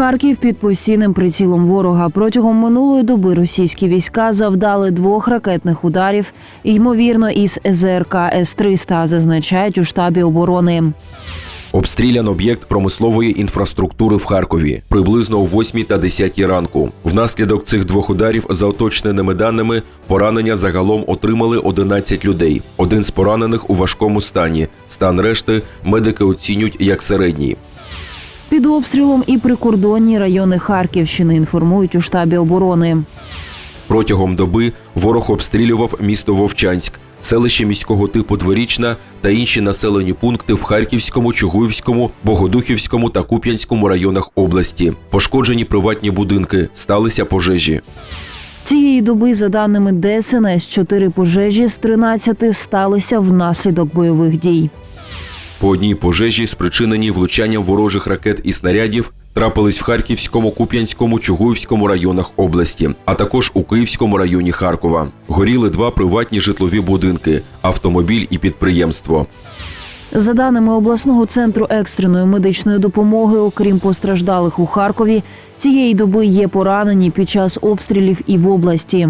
Харків під постійним прицілом ворога протягом минулої доби російські війська завдали двох ракетних ударів, ймовірно, із ЗРК С-300, зазначають у штабі оборони. Обстрілян об'єкт промислової інфраструктури в Харкові приблизно о 8 та 10 ранку. Внаслідок цих двох ударів, за уточненими даними, поранення загалом отримали 11 людей. Один з поранених у важкому стані. Стан решти медики оцінюють як середній. Під обстрілом і прикордонні райони Харківщини інформують у штабі оборони. Протягом доби ворог обстрілював місто Вовчанськ, селище міського типу Дворічна та інші населені пункти в Харківському, Чугуївському, Богодухівському та Куп'янському районах області. Пошкоджені приватні будинки, сталися пожежі. Цієї доби, за даними ДСНС, чотири пожежі з 13 сталися внаслідок бойових дій. По одній пожежі, спричиненій влучанням ворожих ракет і снарядів, трапились в Харківському, Куп'янському, Чугуївському районах області, а також у Київському районі Харкова. Горіли два приватні житлові будинки, автомобіль і підприємство. За даними обласного центру екстреної медичної допомоги, окрім постраждалих у Харкові, цієї доби є поранені під час обстрілів і в області.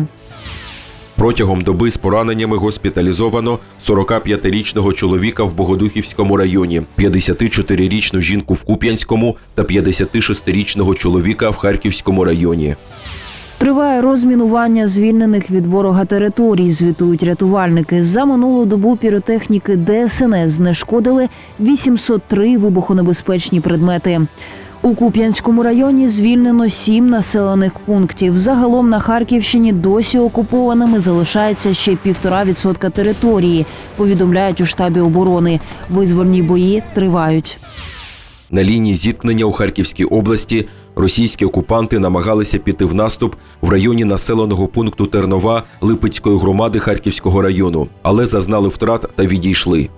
Протягом доби з пораненнями госпіталізовано 45-річного чоловіка в Богодухівському районі, 54-річну жінку в Куп'янському та 56-річного чоловіка в Харківському районі. Триває розмінування звільнених від ворога територій. Звітують рятувальники. За минулу добу піротехніки ДСНС знешкодили 803 вибухонебезпечні предмети. У Куп'янському районі звільнено сім населених пунктів. Загалом на Харківщині досі окупованими залишається ще півтора відсотка території. Повідомляють у штабі оборони. Визвольні бої тривають. На лінії зіткнення у Харківській області російські окупанти намагалися піти в наступ в районі населеного пункту Тернова Липецької громади Харківського району, але зазнали втрат та відійшли.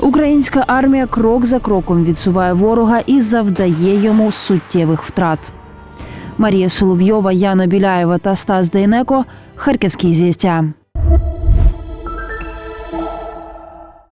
Українська армія крок за кроком відсуває ворога і завдає йому суттєвих втрат. Марія Соловйова, Яна Біляєва та Стас Дейнеко. Харківські звістя.